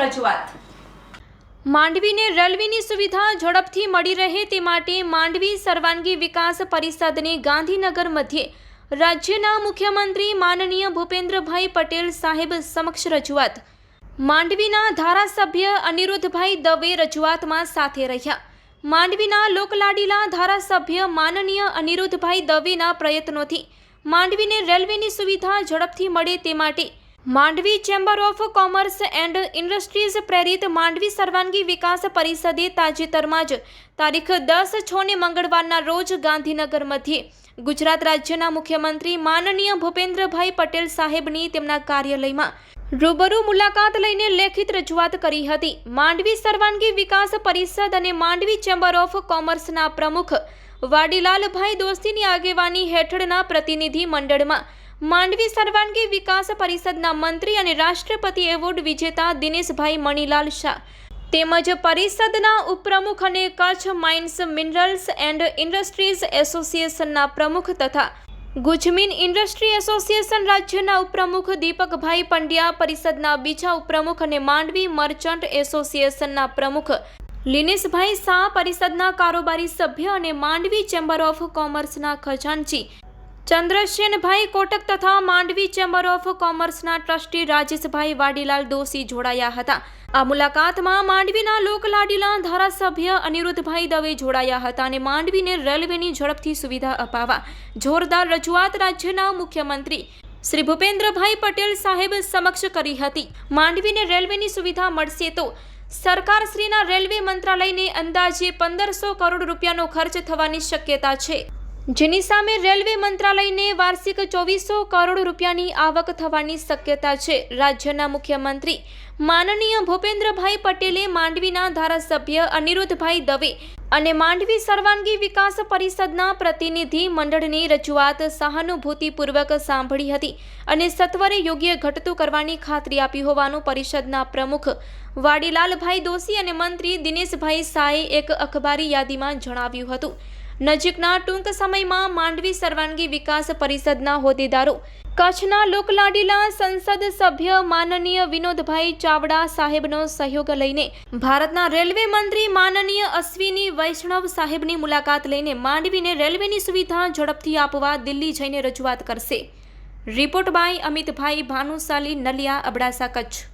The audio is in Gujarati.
રજૂઆત. માંડવીને રેલવેની સુવિધા ઝડપથી મળી રહે તે માટે માંડવી સર્વાંગી વિકાસ પરિષદને ગાંધીનગર મધ્યે રાજ્યના મુખ્યમંત્રી માનનીય ભૂપેન્દ્રભાઈ પટેલ સાહેબ સમક્ષ રજૂઆત. માંડવીના ધારાસભ્ય અનિરુદ્ધભાઈ દવે રજૂઆતમાં સાથે રહ્યા. માંડવીના લોકલાડીલા ધારાસભ્ય માનનીય અનિરુદ્ધભાઈ દવેના પ્રયત્નોથી માંડવીને રેલવેની સુવિધા ઝડપથી મળે તે માટે Mandvi chamber of commerce and industries પ્રેરિત માંડવી સર્વાંગી વિકાસ પરિષદે તાજેતરમાં જ તારીખ દસ છને મંગળવારના રોજ ગાંધીનગર મધ્યે ગુજરાત રાજ્યના મુખ્યમંત્રી માનનીય ભૂપેન્દ્રભાઈ પટેલ સાહેબની તેમના કાર્યાલયમાં રૂબરૂ મુલાકાત લઈને લેખિત રજૂઆત કરી હતી. માંડવી સર્વાંગી વિકાસ પરિષદ અને માંડવી ચેમ્બર ઓફ કોમર્સના પ્રમુખ વાડીલાલભાઈ દોસ્તીની આગેવાની હેઠળના પ્રતિનિધિ મંડળમાં માંડવી સર્વાંગી વિકાસ પરિષદના મંત્રી અને રાષ્ટ્રપતિ એવોર્ડ વિજેતા દિનેશભાઈ મણીલાલ શાહ. તેમજ પરિષદના ઉપપ્રમુખ અને Kutch mines minerals and industries એસોસિએશનના પ્રમુખ તથા ગુજમીન ઇન્ડસ્ટ્રી એસોસિએશન રાજ્યના ઉપપ્રમુખ દીપકભાઈ પંડ્યા, પરિષદના બીજા ઉપપ્રમુખ અને માંડવી મર્ચન્ટ એસોસિએશનના પ્રમુખ લિનેશભાઈ શાહ, પરિષદના કારોબારી સભ્ય અને માંડવી ચેમ્બર ઓફ કોમર્સના ખજાનચી ચંદ્રશેનભાઈ કોટક તથા માંડવી ચેમ્બર ઓફ કોમર્સના ટ્રસ્ટી રાજેશભાઈ વાડીલાલ દોશી જોડાયા હતા. આ મુલાકાતમાં માંડવીના લોકલાડીલા ધારાસભ્ય અનિરુદ્ધભાઈ દવે જોડાયા હતા અને માંડવીને રેલવેની ઝડપથી સુવિધા અપાવવા જોરદાર રજૂઆત રાજ્યના મુખ્યમંત્રી શ્રી ભૂપેન્દ્રભાઈ પટેલ સાહેબ સમક્ષ કરી હતી. માંડવીને રેલવેની સુવિધા મળશે તો સરકારશ્રીના રેલવે મંત્રાલયને અંદાજે પંદરસો કરોડ રૂપિયાનો ખર્ચ થવાની શક્યતા છે. જેની સામે રેલવે મંત્રાલયને વાર્ષિક ચોવીસો કરોડ રૂપિયાની આવક થવાની શક્યતા છે. રાજ્યના મુખ્યમંત્રી માનનીય ભૂપેન્દ્રભાઈ પટેલે માંડવીના ધારાસભ્ય અનિરુદ્ધભાઈ દવે અને માંડવી સર્વાંગી વિકાસ પરિષદના પ્રતિનિધિ મંડળની રજૂઆત સહાનુભૂતિપૂર્વક સાંભળી હતી અને સત્વરે યોગ્ય ઘટતું કરવાની ખાતરી આપી હોવાનું પરિષદના પ્રમુખ વાડીલાલભાઈ દોશી અને મંત્રી દિનેશભાઈ શાહે એક અખબારી યાદીમાં જણાવ્યું હતું. નજીકના ટૂંક સમયમાં માંડવી સર્વાંગી વિકાસ પરિષદના હોદ્દેદારો કચ્છના લોકલાડીલા સંસદ સભ્ય માનનીય વિનોદભાઈ ચાવડા સાહેબનો સહયોગ લઈને ભારતના રેલવે મંત્રી માનનીય અશ્વિની વૈષ્ણવ સાહેબની મુલાકાત લઈને માંડવીને રેલવેની સુવિધા ઝડપથી આપવા દિલ્હી જઈને રજૂઆત કરશે. Report by Amitbhai Bhanushali Naliya, Abdasa, Kutch.